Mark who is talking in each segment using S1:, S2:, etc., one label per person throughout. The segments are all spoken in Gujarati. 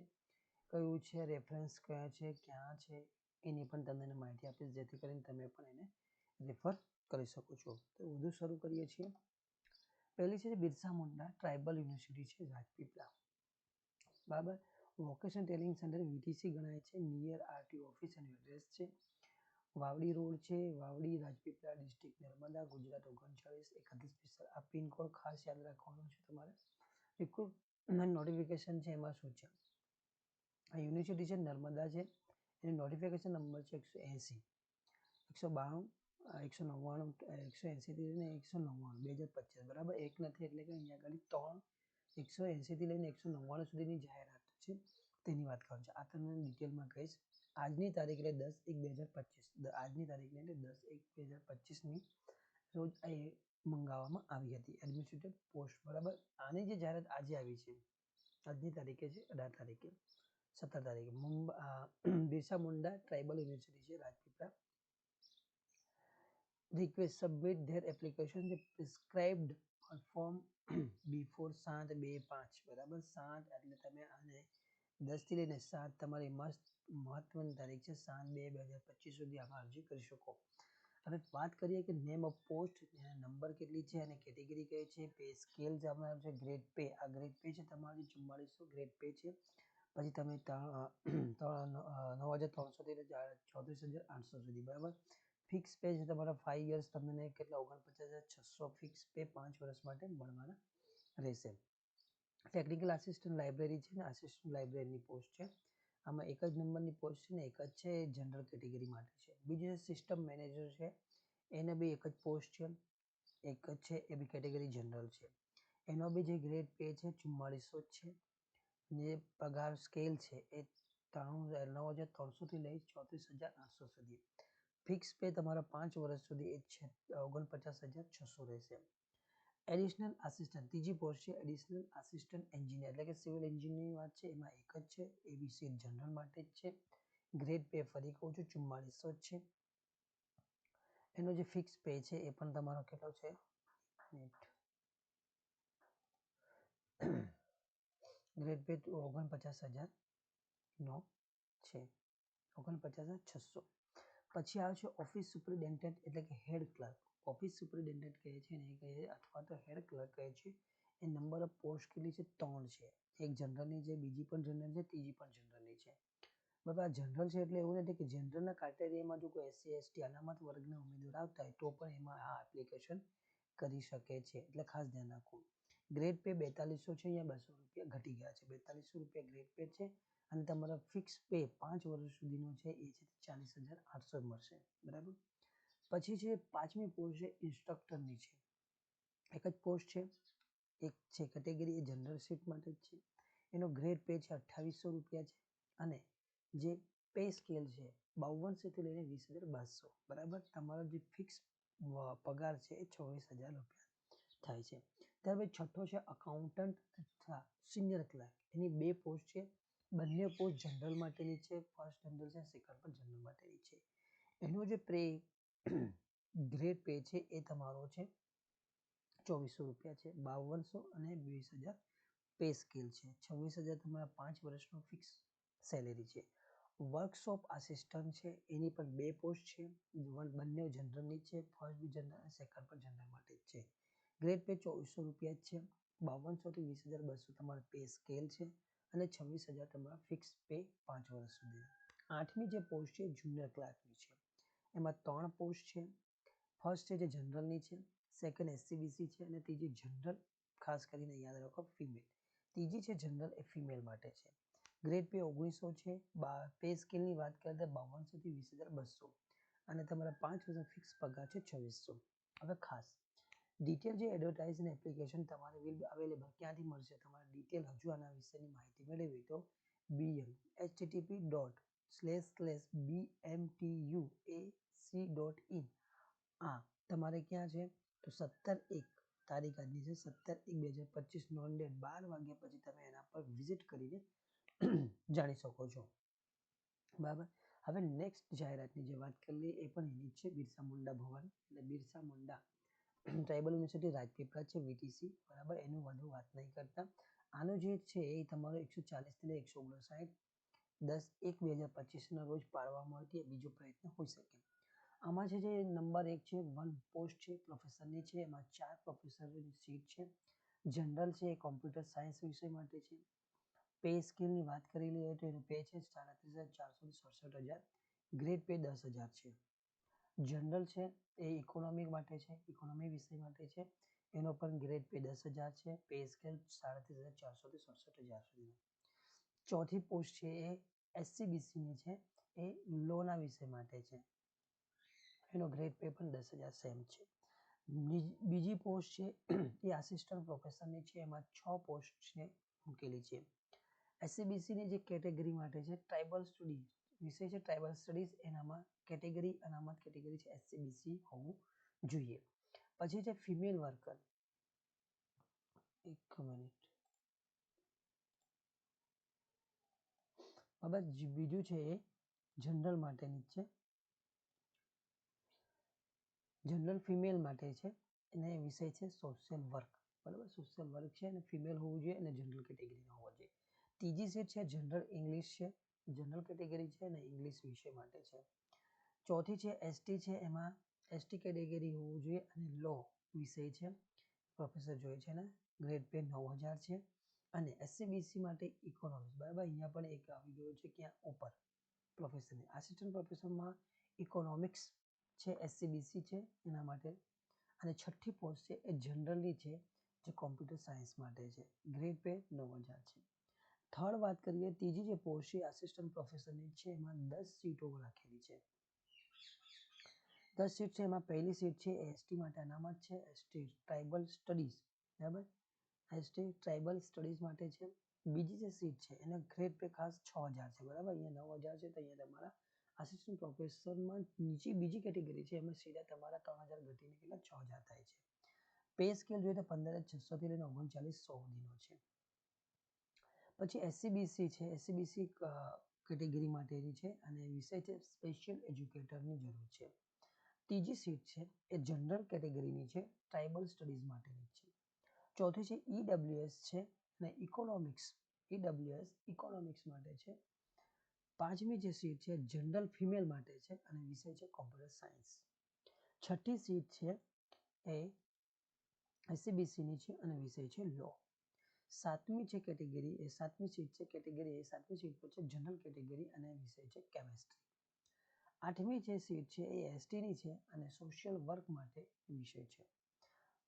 S1: છે? કયું છે? રેફરન્સ કયા છે? ક્યાં છે? એની પણ તમને માહિતી આપીશ, જેથી કરીને તમે પણ એને રેફર કરી શકો છો. તો વધુ શરૂ કરીએ છીએ. પહેલી છે બિરસા મુંડા ટ્રાઇબલ યુનિવર્સિટી છે, રાજપીપળા. બરાબર? વોકેશન ટ્રેનિંગ સેન્ટર વીટીસી ગણાય છે. નિયર આરટીઓ ઓફિસ અને એડ્રેસ છે. વાવડી રોડ છે. વાવડી, રાજપીપળા ડિસ્ટ્રિક્ટ નર્મદા, ગુજરાત ઓગણચાળીસ. એકત્રીસ પિસ્તાલીસ આ પિનકોડ ખાસ યાદ રાખવાનો છે તમારે. રિક્રુટમેન્ટ નોટિફિકેશન છે, એમાં શું છે? આ યુનિવર્સિટી છે નર્મદા છે. એની નોટિફિકેશન નંબર છે એકસો એંસી. એકસો બાણું એકસો નવ્વાણું એકસો એંસીથી લઈને એકસો નવ્વાણું, બે હજાર પચીસ, બરાબર? એક નથી એટલે કે અહીંયા આગળ ત્રણ એકસો એંસીથી લઈને એકસો નવ્વાણું સુધીની જાહેરાત છે. તેની વાત કરું છું. આ તમને ડિટેલમાં કહીશ. આજની તારીખ એટલે દસ એક બે હજાર પચીસ. આજની તારીખ એટલે દસ એક બે હજાર પચીસની રોજ એ મંગાવવામાં આવી હતી. એડમિનિસ્ટ્રેટિવ પોસ્ટ બરાબર? આની જે જાહેરાત આજે આવી છે. આજની તારીખે છે, અઢાર તારીખે. સત્તર તારીખ. મુંબઈ બિરસા મુંડા ટ્રાઇબલ યુનિવર્સિટી છે Rajpipla. Request submit there application જે પ્રિસ્ક્રાઇબ્ડ ફોર્મ બિફોર સાત બે પાંચ. બરાબર? સાત એટલે તમે આને દસથી લઈને સાત તમારી મસ્ત, મહત્વની તારીખ છે સાત બે બે હજાર પચીસ સુધી આમાં અરજી કરી શકો. હવે વાત કરીએ કે નેમ ઓફ પોસ્ટ નંબર કેટલી છે અને કેટેગરી કઈ છે? પે સ્કેલ જે આપણે છે ગ્રેડ પે આ ગ્રેડ પે છે તમારી ચુમ્માળીસો ગ્રેડ પે છે. પછી તમે નવ હજાર ત્રણસોથી ચોત્રીસ હજાર આઠસો સુધી, બરાબર? ફિક્સ પે છે તમારા ફાઇવ યર્સ તમને કેટલા? ઓગણપચાસ હજાર છસો ફિક્સ પે પાંચ વર્ષ માટે મળવાના રહેશે. ટેકનિકલ આસિસ્ટન્ટ લાઇબ્રેરી છે ને આસિસ્ટન્ટ લાઇબ્રેરીની પોસ્ટ છે. આમાં એક જ નંબરની પોસ્ટ છે ને, એક જ છે જનરલ કેટેગરી માટે છે. બીજું સિસ્ટમ મેનેજર છે, એને બી એક જ પોસ્ટ છે. એક જ છે એ બી કેટેગરી જનરલ છે. એનો બી જે ગ્રેડ પે છે ચુમ્માળીસો જ છે. જે પગાર સ્કેલ છે એ ત્રાણું નવ હજાર ત્રણસોથી લઈ ચોત્રીસ હજાર આઠસો સુધી. ફિક્સ પે તમારા પાંચ વર્ષ સુધી એ છે, ઓગણપચાસ હજાર છસો રહેશે. એડિશનલ આસિસ્ટન્ટ ત્રીજી પોસ્ટ છે એડિશનલ આસિસ્ટન્ટ એન્જિનિયર એટલે કે સિવિલ એન્જિનિયરની વાત છે, એમાં એક જ છે એબીસી જનરલ માટે જ છે. ગ્રેડ પે ફરી કહું છું, ચુમ્માળીસો જ છે. એનો જે ફિક્સ પે છે એ પણ તમારો કેટલો છે? ગ્રેડ પે ઓગણપચાસ હજાર નો છે. ઓગણપચાસ હજાર છસો. પછી આવે છે ઓફિસ સુપરિન્ટેન્ડન્ટ એટલે કે હેડ ક્લર્ક. ઓફિસ સુપરિન્ટેન્ડન્ટ કહે છે ને કહે અથવા તો હેડ ક્લર્ક કહે છે. એ નંબર ઓફ પોસ્ટ કેટલી છે? ત્રણ છે. એક જનરલની છે, બીજી પણ જનરલ છે, ત્રીજી પણ જનરલની છે. બરાબર આ જનરલ છે એટલે એવું નથી કે જનરલના ક્રાઇટેરિયામાં જો કોઈ એસસી, એસટી, અનામત વર્ગના ઉમેદવાર આવતા હોય તો પણ એમાં આ એપ્લિકેશન કરી શકે છે. એટલે ખાસ ધ્યાન રાખવું. ગ્રેડ પે બેતાલીસો છે, અહીંયા બસો રૂપિયા ઘટી ગયા છે. બેતાલીસો રૂપિયા ગ્રેડ પે છે અને તમારો ફિક્સ પે પાંચ વર્ષ સુધીનો છે, એ છે ચાલીસ હજાર આઠસો મળશે. બરાબર? પછી છે, પાંચમી પોસ્ટ છે ઇન્સ્ટ્રક્ટરની છે. એક જ પોસ્ટ છે. એક છે કેટેગરી એ જનરલ સીટ માટે જ છે. એનો ગ્રેડ પે છે અઠ્ઠાવીસો રૂપિયા છે અને જે પે સ્કેલ છે, બાવનસોથી લઈને વીસ હજાર બારસો. બરાબર? તમારો જે ફિક્સ પગાર છે એ ચોવીસ હજાર રૂપિયા થાય છે. ત્યારબાદ છઠ્ઠો છે અકાઉન્ટન્ટ તથા સિનિયર ક્લાર્ક એની બે પોસ્ટ છે. બંને પોસ્ટ જનરલ માટેની છે. ફર્સ્ટ જનરલ છે સેકન્ડ પણ જનરલ માટેની છે. એનો જે પ્રે ગ્રેડ પે છે એ તમારો છે ચોવીસો રૂપિયા છે. બાવનસો અને વીસ હજાર પે સ્કેલ છે. છવ્વીસ હજાર તમારા પાંચ વર્ષનો ફિક્સ સેલેરી છે. વર્કશોપ આસિસ્ટન્ટ છે. એની પણ બે પોસ્ટ છે. બંને જનરલની છે. ફર્સ્ટ જનરલ અને સેકન્ડ પણ જનરલ માટે જ છે. ગ્રેડ પે ચોવીસો રૂપિયા જ છે. બાવનસોથી વીસ હજાર બસો તમારો પે સ્કેલ છે અને છવ્વીસ હજાર તમારા ફિક્સ પે પાંચ વર્ષ સુધી. આઠમી જે પોસ્ટ છે જુનિયર ક્લાર્કની છે. એમાં ત્રણ પોસ્ટ છે. ફર્સ્ટ છે જે જનરલની છે. સેકન્ડ એસસીબીસી છે અને ત્રીજી જનરલ ખાસ કરીને યાદ રાખો ફિમેલ ત્રીજી છે જનરલ એ ફિમેલ માટે છે. ગ્રેડ પે ઓગણીસો છે. બા પે સ્કેલની વાત કરીએ તો બાવનસોથી વીસ હજાર બસો. અને તમારા પાંચ વર્ષ ફિક્સ પગાર છે છવ્વીસો. હવે ખાસ. ડિટેલ જે એડવર્ટાઇઝ એપ્લિકેશન તમારે વિલ અવેલેબલ ક્યાંથી મળશે? તમારે ડિટેલ હજુ આના વિશેની માહિતી મેળવવી તો BM HTTP dot slash slash B U A C dot in આ તમારે ક્યાં છે? તો સત્તર એક તારીખ આજની છે, સત્તર એક બે હજાર પચીસ, નોન ડેટ બાર વાગ્યા પછી તમે એના પર વિઝિટ કરીને જાણી શકો છો. બરાબર? હવે નેક્સ્ટ જાહેરાતની જે વાત કરી એ પણ એની જ છે, બિરસા મુંડા ભવન. એટલે બિરસા મુંડા ટ્રાઇબલ યુનિવર્સિટી રાજપીપળા છે વીટીસી બરાબર? એનું વધુ વાત નહીં કરતા. આનો જે છે, એ તમારો એકસો ચાલીસથી લઈ એકસો ઓગણસાઠ, દસ એક બે હજાર પચીસના રોજ પાડવામાં આવતી બીજો પ્રયત્ન હોઈ શકે. આમાં છે જે નંબર એક છે વન પોસ્ટ છે પ્રોફેસરની છે, એમાં ચાર પ્રોફેસરની સીટ છે. જનરલ છે, એ કોમ્પ્યુટર સાયન્સ વિષય માટે છે. પે સ્કેલની વાત કરી લઈએ તો એનું પે છે સાડત્રીસ હજાર ચારસો સડસઠ હજાર. ગ્રેડ પે દસ હજાર છે. જનરલ છે, એ ઇકોનોમિક માટે છે ઇકોનોમી વિષય માટે છે. એનો પણ ગ્રેડ પે દસ હજાર છે પે સ્કેલ સાડત્રીસ હજાર ચારસોથી સડસઠ હજાર સુધીનો. ચોથી પોસ્ટ છે એ એસસીબીસીની છે, એ લોના વિષય માટે છે. એનો ગ્રેડ પે પણ દસ હજાર સેમ છે. બીજી પોસ્ટ છે, એ આસિસ્ટન્ટ પ્રોફેસરની છે, એમાં છ પોસ્ટ છે મૂકેલી છે. એસસીબીસીની જે કેટેગરી માટે છે ટ્રાઇબલ સ્ટડીઝ વિષય છે ટ્રાઇબલ સ્ટડીઝ એનામાં કેટેગરી અનામત કેટેગરી છે એસસીબીસી હોવું જોઈએ. પછી છે ફિમેલ વર્કર એક મિનિટ બાબત બીજું છે એ જનરલ માટેની છે. જનરલ ફિમેલ માટે છે, એને વિષય છે સોશિયલ વર્ક બરાબર? સોશિયલ વર્ક છે અને ફિમેલ હોવું જોઈએ અને જનરલ કેટેગરીનો હોવો જોઈએ. ત્રીજી સીટ છે જનરલ ઇંગ્લિશ છે. જનરલ કેટેગરી છે અને ઇંગ્લિશ વિષય માટે છે. ચોથી છે એસટી છે એમાં. એસટી કેટેગરી હોવું જોઈએ અને લો વિષય છે. પ્રોફેસર જોઈએ છે ને? ગ્રેડ પે નવ હજાર છે. અને એસસીબીસી માટે ઇકોનોમિક્સ બરાબર? અહીંયા પણ એક આવી ગયો છે ક્યાં? ઉપર. પ્રોફેસરની આસિસ્ટન્ટ પ્રોફેસરમાં ઇકોનોમિક્સ છે એસસીબીસી છે એના માટે. અને છઠ્ઠી પોસ્ટ છે એ જનરલી છે જે કોમ્પ્યુટર સાયન્સ માટે છે. ગ્રેડ પે નવ હજાર છે. થર્ડ વાત કરીએ, ત્રીજી જે પોસ્ટ છે આસિસ્ટન્ટ પ્રોફેસરની છે, એમાં દસ સીટો રાખેલી છે. દસ સીટ છે, એમાં પહેલી સીટ છે એસટી માટે અનામત છે એસટી ટ્રાઇબલ સ્ટડીઝ બરાબર? એસટી ટ્રાઇબલ સ્ટડીઝ માટે છે. બીજી જે સીટ છે, એને ગ્રેડ પે ખાસ છ હજાર છે, બરાબર? અહીંયા નવ હજાર છે, તો અહીંયા તમારા આસિસ્ટન્ટ પ્રોફેસરમાં નીચે બીજી કેટેગરી છે, એમાં સીધા તમારા ત્રણ હજાર ઘટીને કેટલા? છ હજાર થાય છે. પે સ્કેલ જોઈએ તો પંદર છસો છસોથી લઈને ઓગણચાલીસ સો સુધીનો છે. પછી એસસીબીસી છે. એસસીબીસી કેટેગરી માટેની છે અને વિષય છે સ્પેશિયલ એજ્યુકેટરની જરૂર છે. ત્રીજી સીટ છે એ જનરલ કેટેગરીની છે, ટ્રાઇબલ સ્ટડીઝ માટેની છે. ચોથી છે ઈડબ્લ્યુએસ છે અને ઇકોનોમિક્સ ઈડબ્લ્યુએસ ઇકોનોમિક્સ માટે છે. પાંચમી જે સીટ છે જનરલ ફિમેલ માટે છે અને વિષય છે કોમ્પ્યુટર સાયન્સ. છઠ્ઠી સીટ છે એ એસસીબીસીની છે અને વિષય છે લો. સાતમી છે કેટેગરી એ સાતમી સીટ છે, કેટેગરી એ સાતમી સીટ પર છે, જનરલ કેટેગરી અને વિષય છે, કેમેસ્ટ્રી. આઠમી જે સીટ છે એ એસટીની છે અને સોશિયલ વર્ક માટે વિષય છે.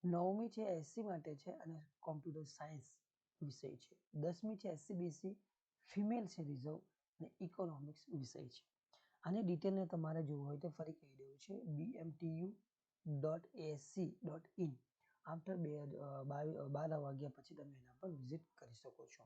S1: નવમી છે એસસી માટે છે અને કોમ્પ્યુટર સાયન્સ વિષય છે. દસમી છે એસસીબીસી ફિમેલ છે રિઝર્વ અને ઇકોનોમિક્સ વિષય છે. આની ડિટેલને તમારે જોવું હોય તો ફરી કહી દેવું છે. BMTU dot SC dot in after બે બાર વાગ્યા પછી તમે એના પર વિઝિટ કરી શકો છો.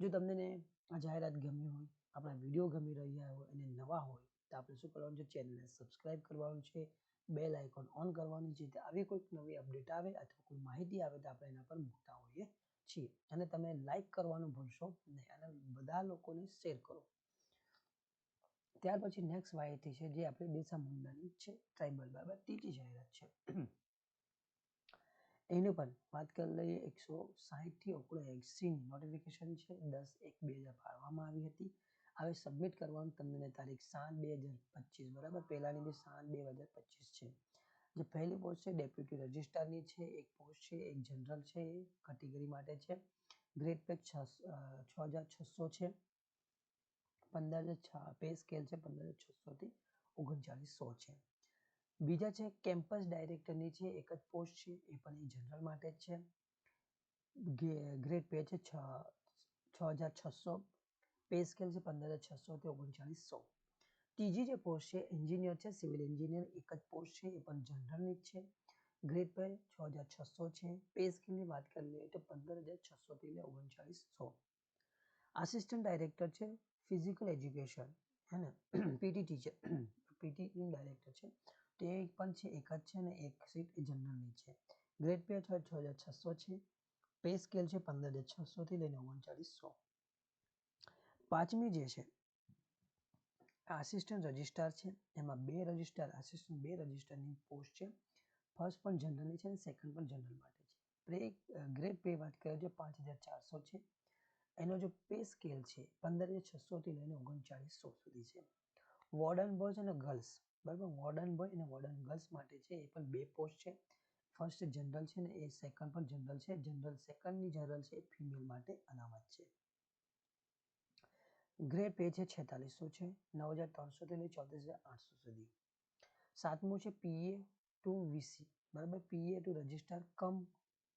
S1: જો તમને આ જાહેરાત ગમી હોય, આપણા વીડિયો ગમી રહ્યા હોય અને નવા હોય, તો આપણે શું કરવાનું છે? ચેનલને સબસ્ક્રાઇબ કરવાનું છે. બેલ આઇકોન ઓન કરવાની છે. તે આવી કોઈક નવી અપડેટ આવે અથવા કોઈ માહિતી આવે તો આપણે એના પર મૂકતા હોઈએ છીએ. અને તમે લાઇક કરવાનું ભૂલશો નહીં અને બધા લોકોને શેર કરો. ત્યાર પછી નેક્સ્ટ માહિતી છે જે આપણે બિરસા મુંડાની છે. ટ્રાઇબલ બરાબર ત્રીજી જાહેરાત છે. એની પણ વાત કરી લઈએ, એકસો સાહીઠથી ઓગણએંસીની નોટિફિકેશન છે. દસ એક બે હજાર પાડવામાં આવી હતી. હવે સબમિટ કરવાનું તમને તારીખ સાત બે હજાર પચીસ, બરાબર? પહેલાની બી સાત બે હજાર પચીસ છે. જે પહેલી પોસ્ટ છે ડેપ્યુટી રજિસ્ટ્રારની છે, એક પોસ્ટ છે, એક જનરલ છે, એ કેટેગરી માટે છે. ગ્રેડ છ છ હજાર છસો છે. પંદર હજાર પે સ્કેલ છે, પંદર હજાર છસોથી ઓગણચાલીસ સો છે. બીજા છે કેમ્પસ ડાયરેક્ટરની છે, એક જ પોસ્ટ છે, એ પણ એ જનરલ માટે જ છે. ગ્રેડ પે છે છ છ હજાર છસો, પે સ્કેલ છે પંદર હજાર છસો થી સો. ત્રીજી જે પોસ્ટ છે, એન્જિનિયર છે, સિવિલ એન્જિનિયર, એક જ પોસ્ટ છે, એ પણ જનરલની જ છે. ગ્રેડ પે છ હજાર છસો છે, પે સ્કેલની વાત કરી લઈએ તો પંદર હજાર છસોથી થી ઓગણચાલીસ સો. આસિસ્ટન્ટ ડાયરેક્ટર છે, ફિઝિકલ એજ્યુકેશન, હે ને? પીટી ટીચર પીટીનું ડાયરેક્ટર છે. તે પણ છે, એક જ છે અને એક સીટ એ જનરલની છે. ગ્રેડ પે છ હજાર છસો છે. પે સ્કેલ છે પંદર હજાર છસોથી લઈને ઓગણચાળીસો પાંચમી જે છે આસિસ્ટન્ટ રજિસ્ટ્રાર છે. એમાં બે રજિસ્ટ્રાર આસિસ્ટન્ટ બે રજિસ્ટ્રારની પોસ્ટ છે. ફર્સ્ટ પણ જનરલની છે અને સેકન્ડ પણ જનરલ માટે છે. પ્રે ગ્રેડ પે વાત કરીએ તો પાંચ હજાર ચારસો છે. એનો જો પે સ્કેલ છે પંદર હજાર છસોથી લઈને ઓગણચાળીસો સુધી છે. વોર્ડન બોયઝ અને ગર્લ્સ બરાબર? મોડર્ન બોય અને મોડર્ન ગર્લ્સ માટે છે, એ પણ બે પોસ્ટ છે. ફર્સ્ટ જનરલ છે ને, એ સેકન્ડ પણ જનરલ છે. જનરલ સેકન્ડની જનરલ છે, એ ફિમેલ માટે અનામત છે. ગ્રેડ પે છે છેતાલીસો છે નવ હજાર ત્રણસોથી લઈ ચોત્રીસ હજાર આઠસો સુધી. સાતમું છે પીએ ટુ વીસી બરાબર? PA to register cum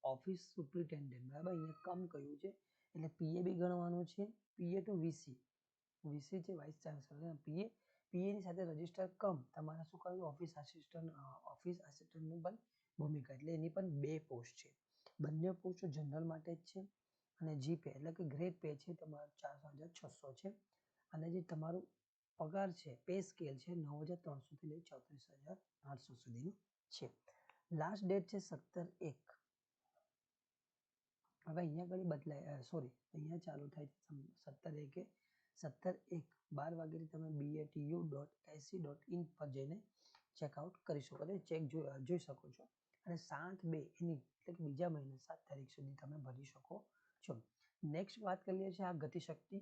S1: office superintendent બરાબર? અહીંયા કમ કહ્યું છે, એટલે પીએ બી ગણવાનું છે. પીએ ટુ વીસી વીસી છે વાઇસ ચાન્સલર પીએ પીએની સાથે રજિસ્ટર કમ, તમારે શું કરવું ઓફિસ આસિસ્ટન્ટ ઓફિસ આસિસ્ટન્ટનું પણ ભૂમિકા, એટલે એની પણ બે પોસ્ટ છે. બંને પોસ્ટ જનરલ માટે જ છે અને જીપે એટલે કે ગ્રેડ પે છે તમારો ચારસો હજાર છસો છે. અને જે તમારું પગાર છે પે સ્કેલ છે નવ હજાર ત્રણસોથી લઈ ચોત્રીસ હજાર આઠસો સુધીનું છે. લાસ્ટ ડેટ છે સત્તર એક. હવે અહીંયા આગળ બદલાય સોરી અહીંયા ચાલુ થાય છે સત્તર એકે. સત્તર એક બાર વાગ્યાથી તમે BATU dot AC dot in પર જઈને ચેકઆઉટ કરી શકો અને ચેક જોઈ શકો છો. અને સાત બે એની, એટલે કે બીજા મહિને સાત તારીખ સુધી તમે ભરી શકો છો. નેક્સ્ટ વાત કરીએ છીએ આ ગતિશક્તિ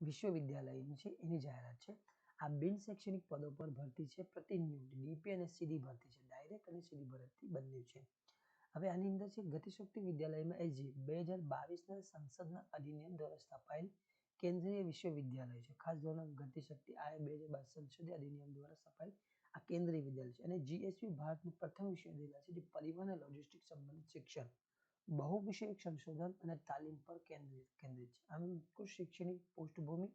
S1: વિશ્વવિદ્યાલયની છે, એની જાહેરાત છે. આ બિન શૈક્ષણિક પદો પર ભરતી છે, પ્રતિનિયુક્તિ ડીપી અને સીધી ભરતી છે ડાયરેક્ટ અને સીધી ભરતી બંને છે. હવે આની અંદર છે, ગતિશક્તિ વિદ્યાલયમાં એજી બે હજાર બાવીસના સંસદના અધિનિયમ દ્વારા સ્થાપાયેલ કેન્દ્રીય વિશ્વવિદ્યાલય છે. ખાસ ધોરણ ગતિશક્તિ આ બે હજાર બાવીસ સંસદીય અધિનિયમ દ્વારા સફાઈ આ કેન્દ્રીય વિદ્યાલય છે. અને જીએસવી ભારતનું પ્રથમ વિશ્વવિદ્યાલય છે, જે પરિવહન અને લોજિસ્ટિક સંબંધિત શિક્ષણ બહુ વિષયક સંશોધન અને તાલીમ પર કેન્દ્રિત કેન્દ્રિત છે. આમ કુલ શૈક્ષણિક પૃષ્ઠભૂમિ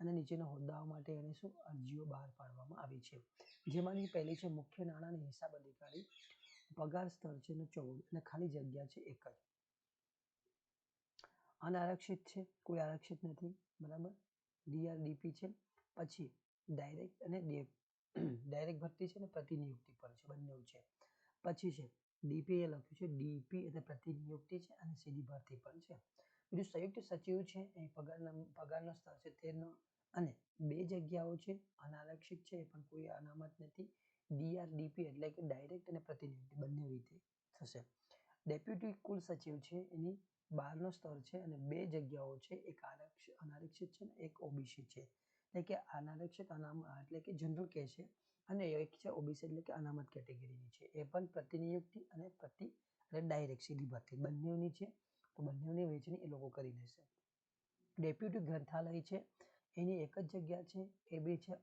S1: અને નીચેના હોદ્દાઓ માટે એને શું અરજીઓ બહાર પાડવામાં આવી છે? જેમાંની પહેલી છે, મુખ્ય નાણાં અને હિસાબ અધિકારી, પગાર સ્તર છે ચૌદ અને ખાલી જગ્યા છે, એક જ. અનારક્ષિત છે, કોઈ આરક્ષિત નથી, બરાબર? ડીઆરડીપી છે, પછી ડાયરેક્ટ અને ડાયરેક્ટ ભરતી છે અને પ્રતિનિયુક્તિ પર છે, બંને છે. પછી છે ડીપી એ લખ્યું છે, ડીપી એટલે પ્રતિનિયુક્તિ છે અને સીધી ભરતી પણ છે. બીજું સંયુક્ત સચિવ છે, એ પગારના, પગારનો સ્તર છે તેરનો અને બે જગ્યાઓ છે, અનારક્ષિત છે, એ પણ કોઈ અનામત નથી. ડીઆરડીપી એટલે કે ડાયરેક્ટ અને પ્રતિનિયુક્તિ, બંને રીતે થશે. ડેપ્યુટી કુલ સચિવ છે એની બારનો સ્તર છે અને બે જગ્યાઓ છે. એક આરક્ષ, અનારક્ષિત છે ને એક ઓબીસી છે. એટલે કે અનારક્ષિત અનામ એટલે કે જનરલ કે છે અને એક છે ઓબીસી એટલે કે અનામત કેટેગરીની છે. એ પણ પ્રતિનિયુક્તિ અને પ્રતિ એટલે ડાયરેક્ટ સીધી ભરતી. બંનેની છે તો બંનેની વહેંચણી એ લોકો કરી લેશે. ડેપ્યુટી ગ્રંથાલય છે, એની એક જ જગ્યા છે, એ બી છે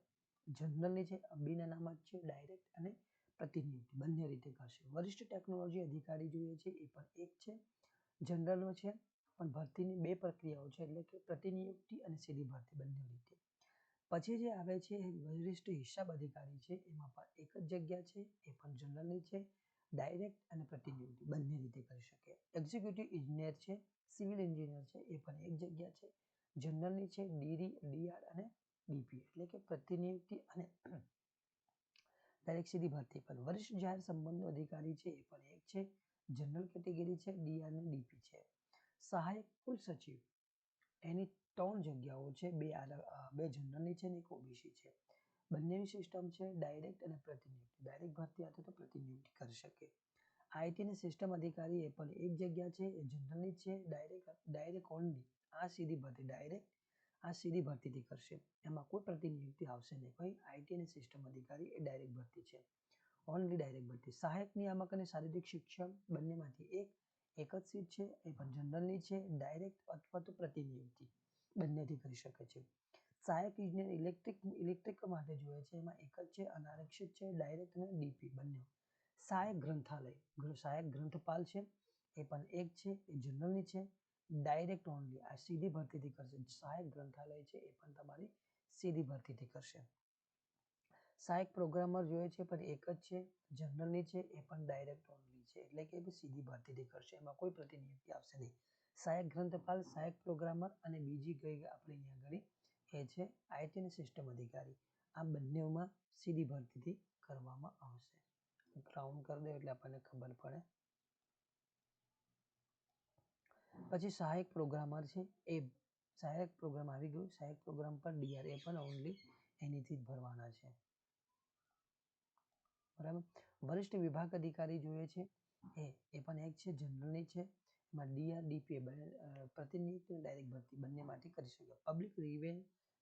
S1: જનરલની છે, બિન અનામત છે, ડાયરેક્ટ અને પ્રતિનિધિ બંને રીતે કરશે. વરિષ્ઠ ટેકનોલોજી અધિકારી જોઈએ છે, એ પણ એક છે. જનરલનો છે, પણ ભરતીની બે પ્રક્રિયાઓ છે, એટલે કે પ્રતિનિયુક્તિ અને સીધી ભરતી બંને રીતે. પછી જે આવે છે, વરિષ્ઠ હિસાબ અધિકારી છે, એમાં પણ એક જ જગ્યા છે, એ પણ જનરલની છે, ડાયરેક્ટ અને પ્રતિનિયુક્તિ, બંને રીતે કરી શકે. એક્ઝિક્યુટિવ ઇજનેર છે, સિવિલ એન્જિનિયર છે, એ પણ એક જગ્યા છે. જનરલની છે ડીડી ડીઆર અને ડીપી, એટલે કે પ્રતિનિયુક્તિ અને ડાયરેક્ટ સીધી ભરતી પણ વરિષ્ઠ જાહેર સંબંધો અધિકારી છે, એ પણ એક છે. જનરલ કેટેગરી છે ડીઆર અને ડીપી છે. સહાયક કુલ સચિવ. એની ત્રણ જગ્યાઓ છે, બે બે જનરલની છે ને એક ઓબીસી છે. બંનેની સિસ્ટમ છે, ડાયરેક્ટ અને પ્રતિનિયુક્તિ. ડાયરેક્ટ ભરતી અથવા તો પ્રતિનિયુક્તિ કરી શકે. આઈટી અને સિસ્ટમ અધિકારી એ પણ એક જગ્યા છે, એ જનરલની છે, ડાયરેક્ટ ડાયરેક્ટ ઓનલી. આ સીધી ભરતી, ડાયરેક્ટ આ સીધી ભરતીથી કરશે. એમાં કોઈ પ્રતિનિયુક્તિ આવશે નહીં. કોઈ આઈટી અને સિસ્ટમ અધિકારી એ ડાયરેક્ટ ભરતી છે. ઓનલી ડાયરેક્ટ ભરતી સહાયક નિયામક અને શારીરિક શિક્ષક બંનેમાંથી એક એક જ સીટ છે, એ પણ જનરલની છે ડાયરેક્ટ અથવા તો પ્રતિનિયુક્તિ. બંનેથી કરી શકે છે. સહાયક ઇજનેર ઇલેક્ટ્રિક ઇલેક્ટ્રિક માટે જોઈએ છે, એમાં એક જ છે, અનારક્ષિત છે ડાયરેક્ટ અને ડીપી બંને. સહાયક ગ્રંથાલય સહાયક ગ્રંથપાલ છે, એ પણ એક છે, એ જનરલની છે ડાયરેક્ટ ઓનલી આ સીધી ભરતીથી કરશે. સહાયક ગ્રંથાલય છે, એ પણ તમારી સીધી ભરતીથી કરશે. સહાયક પ્રોગ્રામર જોઈએ છે, પણ એક જ છે જનરલની છે, એ પણ ડાયરેક્ટ ઓનલી છે. એટલે કે સીધી ભરતીથી કરશે, એમાં કોઈ પ્રતિનિયુક્તિ આવશે નહીં. સહાયક ગ્રંથપાલ સહાયક પ્રોગ્રામર અને બીજી કઈ આપણે અહીંયા આગળ એ છે આઈટીની સિસ્ટમ અધિકારી. આ બંનેમાં સીધી ભરતીથી કરવામાં આવશે. ગ્રાઉન્ડ કરી દે એટલે આપણને ખબર પડે. પછી સહાયક પ્રોગ્રામર છે, એ સહાયક પ્રોગ્રામ આવી ગયું. સહાયક પ્રોગ્રામ પર ડીઆર એ પણ ઓનલી એનીથી જ ભરવાના છે. બરાબર? વરિષ્ઠ વિભાગ અધિકારી જોઈએ છે. એ એ પણ એક છે, જનરલની છે. એમાં ડીઆર, ડીપીએ પ્રતિનિધિત્વ ડાયરેક્ટ ભરતી બંને માટે કરી શકે પબ્લિક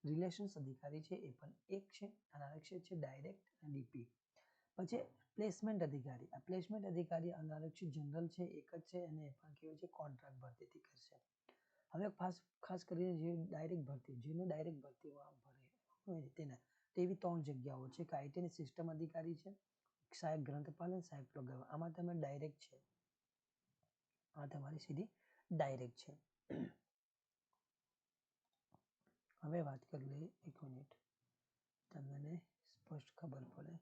S1: રિલેશન્સ અધિકારી છે, એ પણ એક છે. અનારક્ષિત છે ડાયરેક્ટ ડીપી. પછી પ્લેસમેન્ટ અધિકારી. આ પ્લેસમેન્ટ અધિકારી અનારક્ષિત જનરલ છે, એક જ છે, અને એ પણ કેવું છે, કોન્ટ્રાક્ટ ભરતીથી કરશે. હવે ખાસ ખાસ કરીને જે ડાયરેક્ટ ભરતી, જેનું ડાયરેક્ટ ભરતી ભરે તેના, તેવી ત્રણ જગ્યાઓ છે. કે આઈટીની સિસ્ટમ અધિકારી છે સહાયક ગ્રંથપાલન સાહેબ પ્રોગ્રામ આમાં તમે ડાયરેક્ટ છે. આ તમારી સીધી ડાયરેક્ટ છે. હવે વાત કરી લઈએ એક મિનિટ તમને સ્પષ્ટ ખબર પડે.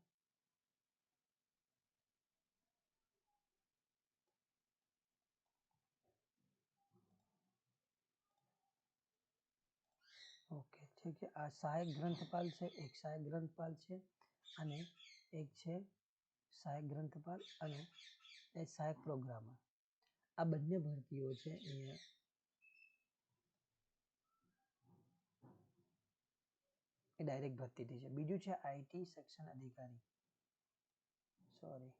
S1: ઓકે છે કે આ સહાયક ગ્રંથપાલ છે, એક સહાયક ગ્રંથપાલ છે અને એક છે સહાયક ગ્રંથપાલ અને એ સહાયક પ્રોગ્રામર. આ બંને ભરતીઓ છે અહીંયા. એ ડાયરેક્ટ ભરતીથી છે. બીજું છે આઈટી સેક્શન અધિકારી. સોરી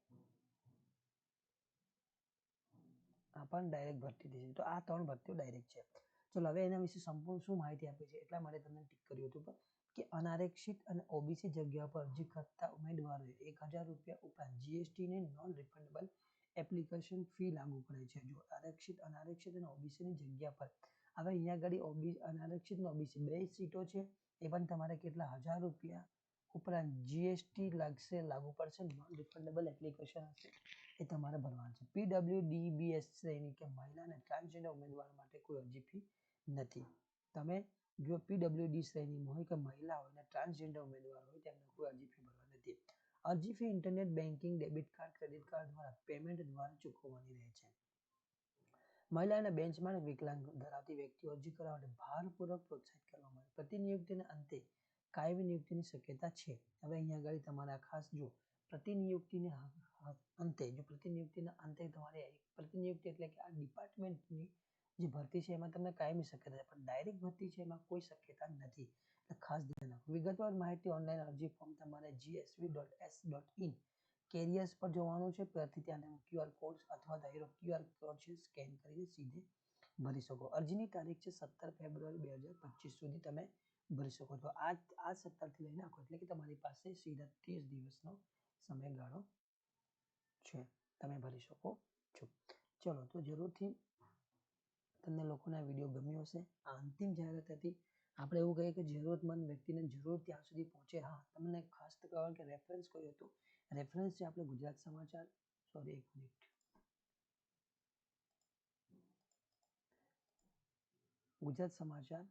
S1: આ પણ ડાયરેક્ટ ભરતીથી છે. તો આ ત્રણ ભરતીઓ ડાયરેક્ટ છે. ચલો, હવે એના વિશે સંપૂર્ણ શું માહિતી આપી છે? એટલા માટે તમને ટીક કર્યું હતું પણ કે અનારક્ષિત અને ઓબીસી જગ્યા પર અરજી કરતા ઉમેદવારોએ એક હજાર રૂપિયા ઉપરાંત જીએસટીની નોન રિફંડેબલ એપ્લિકેશન ફી લાગુ પડે છે. જો આરક્ષિત અનારક્ષિત અને ઓબીસીની જગ્યા પર હવે અહીંયા આગળ ઓબી, અનારક્ષિત અને ઓબીસી બે સીટો છે. એ પણ તમારે કેટલા હજાર રૂપિયા ઉપરાંત જીએસટી લાગશે, લાગુ પડશે નોન રિફંડેબલ એપ્લિકેશન હશે એ તમારે ભરવાનું છે. પીડબ્લ્યુ ડીબીએસ શ્રેણી કે મહિલા અને ટ્રાન્સજેન્ડર ઉમેદવાર માટે કોઈ અરજી ફી નથી. તમે જો પીડબ્લ્યુડી શ્રેણીમાં હોય કે મહિલા હોય અને ટ્રાન્સજેન્ડર ઉમેદવાર હોય, તેમને કોઈ અરજી ફી ભરવા નથી. અરજી fee internet banking debit card credit card દ્વારા પેમેન્ટ દ્વારા ચૂકવવાની રહે છે. મહિલા અને બેન્ચમાર્ક વિકલાંગ ધરાવતી વ્યક્તિ અરજી કરવા માટે ભારપૂર્વક પ્રોત્સાહિત કરવામાં આવે પ્રતિનિયુક્તિના અંતે કાયમી નિયુક્તિની શક્યતા છે. હવે અહીંયા આગળ તમારા ખાસ જો પ્રતિનિયુક્તિને અંતે જો પ્રતિનિયુક્તિના અંતે તમારે પ્રતિનિયુક્તિ એટલે કે આ ડિપાર્ટમેન્ટની જે ભરતી છે એમાં તમને કાયમી શક્યતા છે, પણ ડાયરેક્ટ ભરતી છે એમાં કોઈ શક્યતા નથી. એટલે ખાસ ધ્યાન રાખો. વિગતવાર માહિતી ઓનલાઈન અરજી ફોર્મ તમારે GSV dot S dot in careers પર જોવાનું છે. ત્યાંથી ત્યાં ક્યુઆર કોડ અથવા તો ક્યુઆર કોડ છે સ્કેન કરીને સીધે ભરી શકો. અરજીની તારીખ છે સત્તર ફેબ્રુઆરી બે હજાર પચીસ સુધી તમે ભરી શકો છો. આ આ સત્તરથી લઈને આખો, એટલે કે તમારી પાસે સીધા ત્રીસ દિવસનો સમયગાળો છે. તમે ભરી શકો છો. ચલો, તો જરૂરથી તમને લોકોને આ વીડિયો ગમ્યો હશે, આ અંતિમ જાહેરાત હતી આપણે એવું કહીએ કે જરૂરતમંદ વ્યક્તિને જરૂર ત્યાં સુધી પહોંચે. હા, તમને ખાસ તો કહેવાય કે રેફરન્સ કયો હતો? રેફરન્સ છે આપણે ગુજરાત સમાચાર. સોરી એક મિનિટ ગુજરાત સમાચાર